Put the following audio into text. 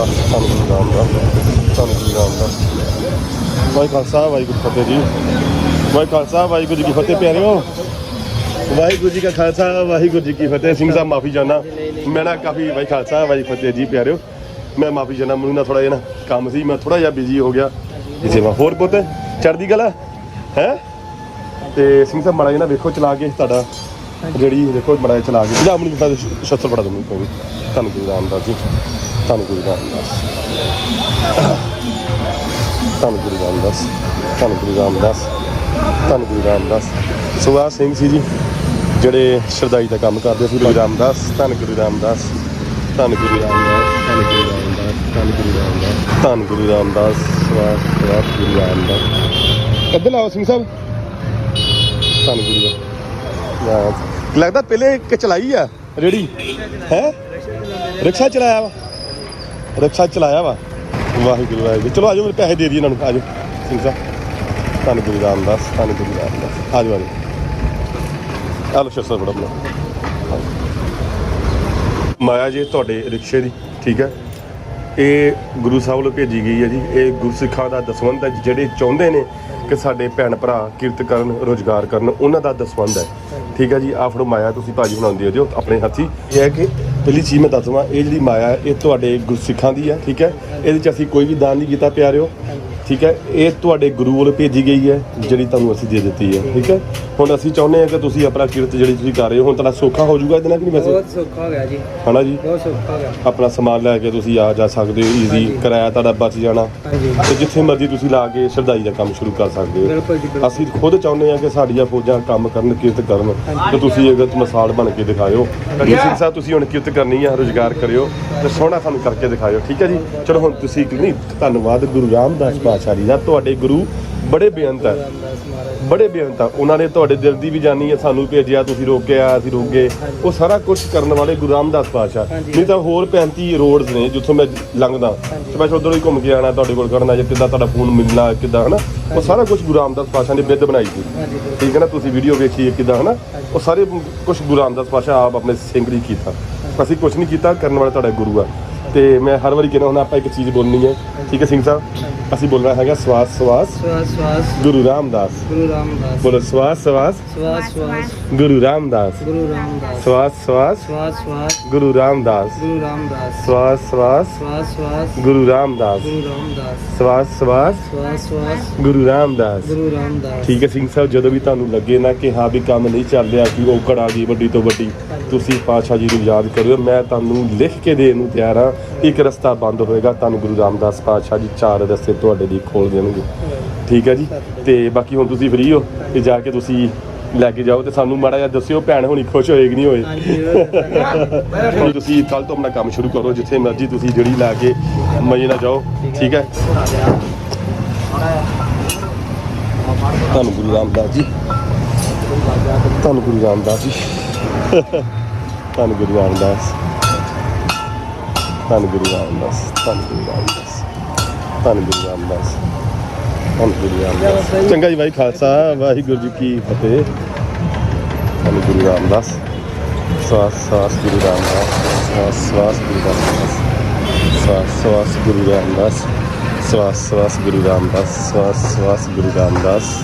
ਰਾਮਦਾਸ ਧੰਨ ਗੁਰੂ ਰਾਮਦਾਸ ਧੰਨ ਗੁਰੂ ਰਾਮਦਾਸ ਵਾਹਿ ਖਾਲਸਾ ਵਾਹਿਗੁਰੂ ਫਤਿਹ ਜੀ ਵਾਹਿ ਖਾਲਸਾ ਵਾਹਿਗੁਰੂ ਜੀ ਕੀ ਫਤਿਹ ਪਿਆਰਿਓ। ਵਾਹਿਗੁਰੂ ਜੀ ਕਾ ਖਾਲਸਾ ਵਾਹਿਗੁਰੂ ਜੀ ਕੀ ਫਤਿਹ। ਸਿੰਘ ਸਾਹਿਬ ਮਾਫੀ ਚਾਹੁੰਦਾ। ਮੈਂ ਨਾ ਕਾਫੀ ਵਾਹਿ ਖਾਲਸਾ ਵਾਹਿ ਫਤਿਹ ਜੀ ਪਿਆਰਿਓ। ਮੈਂ ਮਾਫੀ ਚਾਹੁੰਦਾ ਮੈਨੂੰ ਨਾ ਥੋੜਾ ਜਿਹਾ ਨਾ ਕੰਮ ਸੀ ਮੈਂ ਥੋੜਾ ਜਿਹਾ ਬਿਜ਼ੀ ਹੋ ਗਿਆ। ਇਸੇ ਵਾ ਹੋਰ ਪੁੱਤ ਚੜਦੀ ਗੱਲ ਹੈ? ਤੇ ਸਿੰਘ ਸਾਹਿਬ ਮਾੜਾ ਜਿਹਾ ਨਾ ਵੇਖੋ ਚਲਾ ਕੇ ਤੁਹਾਡਾ ਜਿਹੜੀ ਦੇਖੋ ਮਾੜਾ ਜਿਹਾ ਚਲਾ ਕੇ। ਜਾਂ ਮੈਨੂੰ ਪਤਾ ਸ਼ਸਤਰ ਪੜਾ ਦੂੰਗਾ ਕੋਈ। ਨੀ। ਧੰਨ ਗੁਰੂ ਰਾਮਦਾਸ ਜੀ। ਧੰਨ ਗੁਰੂ ਰਾਮਦਾਸ। ਧੰਨ ਗੁਰੂ ਰਾਮਦਾਸ ਧੰਨ ਗੁਰੂ ਰਾਮਦਾਸ ਧੰਨ ਗੁਰੂ ਰਾਮਦਾਸ। ਸੁਭਾਸ਼ ਸਿੰਘ ਸੀ ਜੀ, ਜਿਹੜੇ ਸ਼ਰਦਾਈ ਦਾ ਕੰਮ ਕਰਦੇ ਸੀ ਗੁਰੂ ਰਾਮਦਾਸ ਧੰਨ ਗੁਰੂ ਰਾਮਦਾਸ ਧੰਨ ਗੁਰੂ ਰਾਮਦਾਸ ਧੰਨ ਗੁਰੂ ਰਾਮਦਾਸ ਧੰਨ ਗੁਰੂ ਰਾਮਦਾਸ ਧੰਨ ਗੁਰੂ ਰਾਮਦਾਸ ਸੁਭਾਸ਼ ਗੁਰੂ ਰਾਮਦਾਸ। ਇੱਧਰ ਲਾਓ ਸਿੰਘ ਸਾਹਿਬ। ਧੰਨ ਗੁਰੂ ਰਾਮਦਾਸ ਲੱਗਦਾ ਪਹਿਲੇ ਇੱਕ ਚਲਾਈ ਆ। ਰੇੜੀ। ਹੈ? ਰਿਕਸ਼ਾ ਚਲਾਇਆ ਵਾ। ਰਿਕਸ਼ਾ ਚਲਾਇਆ ਵਾ। ਵਾਹਿਗੁਰੂ ਵਾਹਿਗੁਰੂ। ਚਲੋ, ਆਜੋ, ਮੇਰੇ ਪੈਸੇ ਦੇ ਦਈਏ ਇਹਨਾਂ ਨੂੰ। ਆਜੋ, ਸਿੰਘ ਸਾਹਿਬ। ਧੰਨ ਗੁਰੂ ਰਾਮਦਾਸ, ਧੰਨ ਗੁਰੂ ਰਾਮਦਾਸ। ਆਜੋ ਆਜੋ। ਆਲੋ ਸ਼ਸਤਰ ਬੜਾ ਬਣਾ ਮਾਇਆ ਜੀ, ਤੁਹਾਡੇ ਰਿਕਸ਼ੇ ਦੀ, ਠੀਕ ਹੈ। ਇਹ ਗੁਰੂ ਸਾਹਿਬ ਵੱਲੋਂ ਭੇਜੀ ਗਈ ਹੈ ਜੀ। ਇਹ ਗੁਰਸਿੱਖਾਂ ਦਾ ਦਸਵੰਧ ਹੈ। ਜਿਹੜੇ ਚਾਹੁੰਦੇ ਨੇ ਕਿ ਸਾਡੇ ਭੈਣ ਭਰਾ ਕਿਰਤ ਕਰਨ, ਰੋਜ਼ਗਾਰ ਕਰਨ, ਉਹਨਾਂ ਦਾ ਦਸਵੰਧ ਹੈ। ਠੀਕ ਹੈ ਜੀ, ਆਹ ਫੜੋ ਮਾਇਆ, ਤੁਸੀਂ ਭਾਜੀ ਬਣਾਉਂਦੇ ਹੋ ਜੋ, ਆਪਣੇ ਹੱਥੀ। ਇਹ ਹੈ ਕਿ ਪਹਿਲੀ ਚੀਜ਼ ਮੈਂ ਦੱਸ ਦਵਾਂ ਇਹ ਜਿਹੜੀ ਮਾਇਆ ਹੈ, ਇਹ ਤੁਹਾਡੇ ਗੁਰਸਿੱਖਾਂ ਦੀ ਹੈ, ਠੀਕ ਹੈ? ਇਹਦੇ ਚ ਅਸੀਂ ਕੋਈ ਵੀ ਦਾਨ ਨਹੀਂ ਕੀਤਾ, ਪਿਆਰਿਓ, ਠੀਕ ਹੈ? ਇਹ ਤੁਹਾਡੇ ਗੁਰੂ ਵੱਲੋਂ ਭੇਜੀ ਗਈ ਹੈ, ਜਿਹੜੀ ਤੁਹਾਨੂੰ ਅਸੀਂ ਦੇ ਦਿੱਤੀ ਹੈ, ਠੀਕ ਹੈ? ਹੁਣ ਅਸੀਂ ਚਾਹੁੰਦੇ ਹਾਂ ਕਿ ਤੁਸੀਂ ਆਪਣਾ ਕਿਰਤ ਜਿਹੜੀ ਤੁਸੀਂ ਕਰ ਰਹੇ ਹੋ ਹੁਣ ਤੁਹਾਡਾ ਸੌਖਾ ਹੋ ਜਾਊਗਾ ਇਹਦੇ ਨਾਲ ਕਿ ਨਹੀਂ ਵੈਸੇ? ਬਹੁਤ ਸੌਖਾ ਹੋ ਗਿਆ ਜੀ। ਹਨਾ ਜੀ? ਬਹੁਤ ਸੌਖਾ ਹੋ ਗਿਆ। ਆਪਣਾ ਸਮਾਨ ਲੈ ਕੇ ਤੁਸੀਂ ਆ ਜਾ ਸਕਦੇ ਹੋ ਈਜ਼ੀ ਹਾਂਜੀ। ਕਿਰਾਇਆ ਤੁਹਾਡਾ ਬਚ ਜਾਣਾ। ਹਾਂਜੀ। ਤੇ ਜਿੱਥੇ ਮਰਜ਼ੀ ਤੁਸੀਂ ਲਾ ਕੇ ਸ਼ਰਦਾਈ ਦਾ ਕੰਮ ਸ਼ੁਰੂ ਕਰ ਸਕਦੇ ਹੋ। ਬਿਲਕੁਲ ਜੀ ਬਿਲਕੁਲ। ਅਸੀਂ ਖੁਦ ਚਾਹੁੰਦੇ ਹਾਂ ਕਿ ਸਾਡੀਆਂ ਫੌਜਾਂ ਕੰਮ ਕਰਨ ਕਿਰਤ ਕਰਨ ਤੇ ਤੁਸੀਂ ਇੱਕ ਮਿਸਾਲ ਬਣ ਕੇ ਦਿਖਾਇਓ। ਸਿੰਘ ਸਾਹਿਬ ਤੁਸੀਂ ਹੁਣ ਕਿਰਤ ਕਰਨੀ ਆ ਰੋਜ਼ਗਾਰ ਕਰਿਓ ਤੇ ਸੋਹਣਾ ਸਾਨੂੰ ਕਰਕੇ ਦਿਖਾਇਓ ਠੀਕ ਹੈ ਜੀ? ਚਲੋ ਹੁਣ ਤੁਸੀਂ ਨਹੀਂ ਧੰਨਵਾਦ ਗੁਰੂ ਰਾਮਦਾਸ ਪਾਤਸ਼ਾਹ ਜੀ ਦਾ। ਤੁਹਾਡੇ ਗੁਰੂ ਬੜੇ ਬੇਅੰਤ ਹੈ ਬੜੇ ਬੇਅੰਤ ਆ। ਉਹਨਾਂ ਨੇ ਤੁਹਾਡੇ ਦਿਲ ਦੀ ਵੀ ਜਾਨੀ ਹੈ ਸਾਨੂੰ ਭੇਜਿਆ ਤੁਸੀਂ ਰੋਕਿਆ ਅਸੀਂ ਰੋਕ ਗਏ। ਉਹ ਸਾਰਾ ਕੁਝ ਕਰਨ ਵਾਲੇ ਗੁਰੂ ਰਾਮਦਾਸ ਹਾਂਜੀ। ਨਹੀਂ ਤਾਂ ਹੋਰ 35 ਰੋਡਸ ਨੇ ਜਿੱਥੋਂ ਮੈਂ ਲੰਘਦਾ। ਤੇ ਮੈਂ ਉਧਰੋਂ ਹੀ ਘੁੰਮ ਕੇ ਆਣਾ ਤੁਹਾਡੇ ਕੋਲ ਕਰਨਾ ਜਾਂ ਕਿੱਦਾਂ ਤੁਹਾਡਾ ਫੋਨ ਮਿਲਣਾ ਕਿੱਦਾਂ ਹਨਾ? ਉਹ ਸਾਰਾ ਕੁਝ ਗੁਰੂ ਰਾਮਦਾਸ ਪਾਤਸ਼ਾਹ ਨੇ ਬਿੱਦ ਬਣਾਈ ਸੀ। ਠੀਕ ਹੈ ਨਾ? ਤੁਸੀਂ ਵੀਡੀਓ ਵੇਖੀ ਹੈ ਕਿੱਦਾਂ ਹਨਾ? ਉਹ ਸਾਰੇ ਕੁਝ ਗੁਰੂ ਰਾਮਦਾਸ ਪਾਤਸ਼ਾਹ ਆਪ ਆਪਣੇ ਸਿੰਘਲੀ ਕੀਤਾ। ਅਸੀਂ ਕੁਝ ਨਹੀਂ ਕੀਤਾ ਕਰਨ ਵਾਲਾ ਤੁਹਾਡਾ ਗੁਰੂ ਆ। ਤੇ ਮੈਂ ਹਰ ਵਾਰੀ ਕਹਿੰਦਾ ਹੁਣ ਆਪਾਂ ਇੱਕ ਚੀਜ਼ ਬੋਲਣੀ ਹੈ। ਠੀਕ ਹੈ ਸਿੰਘ ਸਾਹਿਬ? ਅਸੀਂ ਬੋਲਣਾ ਹੈਗਾ ਸਵਾਸ ਸਵਾਸ ਸਵਾਸ ਸਵਾਸ ਗੁਰੂ ਰਾਮਦਾਸ ਗੁਰੂ ਰਾਮਦਾਸ ਬੋਲੋ ਸਵਾਸ ਸਵਾਸ ਸਵਾਸ ਸਵਾਸ ਗੁਰੂ ਰਾਮਦਾਸ ਗੁਰੂ ਰਾਮਦਾਸ ਸਵਾਸ ਸਵਾਸ ਸਵਾਸ ਸਵਾਸ ਗੁਰੂ ਰਾਮਦਾਸ ਗੁਰੂ ਰਾਮਦਾਸ ਸਵਾਸ ਸਵਾਸ ਸਵਾਸ ਸਵਾਸ ਗੁਰੂ ਰਾਮਦਾਸ ਗੁਰੂ ਰਾਮਦਾਸ ਸਵਾਸ ਸਵਾਸ ਸਵਾਸ ਸਵਾਸ ਗੁਰੂ ਰਾਮਦਾਸ ਗੁਰੂ ਰਾਮਦਾਸ ਠੀਕ ਹੈ ਸਿੰਘ ਸਾਹਿਬ ਜਦੋਂ ਵੀ ਤੁਹਾਨੂੰ ਲੱਗੇ ਨਾ ਕਿ ਹਾਂ ਵੀ ਕੰਮ ਨਹੀਂ ਚੱਲ ਰਿਹਾ ਕਿ ਔਕੜ ਆ ਗਈ ਵੱਡੀ ਤੋਂ ਵੱਡੀ ਤੁਸੀਂ ਪਾਤਸ਼ਾਹ ਜੀ ਨੂੰ ਯਾਦ ਕਰਿਓ ਮੈਂ ਤੁਹਾਨੂੰ ਲਿਖ ਕੇ ਦੇਣ ਨੂੰ ਤਿਆਰ ਹਾਂ। ਇੱਕ ਰਸਤਾ ਬੰਦ ਹੋਏਗਾ ਤੁਹਾਨੂੰ ਗੁਰੂ ਰਾਮਦਾਸ ਪਾਤਸ਼ਾਹ ਜੀ ਚਾਰ ਰਸਤੇ ਤੁਹਾਡੇ ਲਈ ਖੋਲ ਦੇਣਗੇ। ਠੀਕ ਹੈ ਜੀ? ਤੇ ਬਾਕੀ ਹੁਣ ਤੁਸੀਂ ਫ੍ਰੀ ਹੋ ਤੇ ਜਾ ਕੇ ਤੁਸੀਂ ਲੈ ਕੇ ਜਾਓ ਤੇ ਸਾਨੂੰ ਮਾੜਾ ਜਿਹਾ ਦੱਸਿਓ ਭੈਣ ਹੋਣੀ ਖੁਸ਼ ਹੋਏਗੀ ਨਹੀਂ ਹੋਏ। ਹੁਣ ਤੁਸੀਂ ਕੱਲ ਤੋਂ ਆਪਣਾ ਕੰਮ ਸ਼ੁਰੂ ਕਰੋ ਜਿੱਥੇ ਮਰਜ਼ੀ ਤੁਸੀਂ ਜਿਹੜੀ ਲਾ ਕੇ ਮਜ਼ੇ ਨਾਲ ਜਾਓ। ਠੀਕ ਹੈ? ਧੰਨ ਗੁਰੂ ਰਾਮਦਾਸ ਜੀ। ਧੰਨ ਗੁਰੂ ਰਾਮਦਾਸ ਜੀ। ਧੰਨ ਗੁਰੂ ਰਾਮਦਾਸ ਧੰਨ ਗੁਰੂ ਰਾਮਦਾਸ ਧੰਨ ਗੁਰੂ ਰਾਮਦਾਸ ਧੰਨ ਗੁਰੂ ਰਾਮਦਾਸ ਧੰਨ ਗੁਰੂ ਰਾਮਦਾਸ ਚੰਗਾ ਜੀ ਭਾਈ ਖਾਲਸਾ ਵਾਹਿਗੁਰੂ ਜੀ ਕੀ ਫਤਿਹ ਧੰਨ ਗੁਰੂ ਰਾਮਦਾਸ ਸਵਾਸ ਸਵਾਸ ਗੁਰੂ ਰਾਮਦਾਸ ਸਵਾਸ ਸਵਾਸ ਗੁਰੂ ਰਾਮਦਾਸ ਸਵਾਸ ਸਵਾਸ ਗੁਰੂ ਰਾਮਦਾਸ ਸਵਾਸ ਸਵਾਸ ਗੁਰੂ ਰਾਮਦਾਸ ਸਵਾਸ ਸਵਾਸ ਗੁਰੂ ਰਾਮਦਾਸ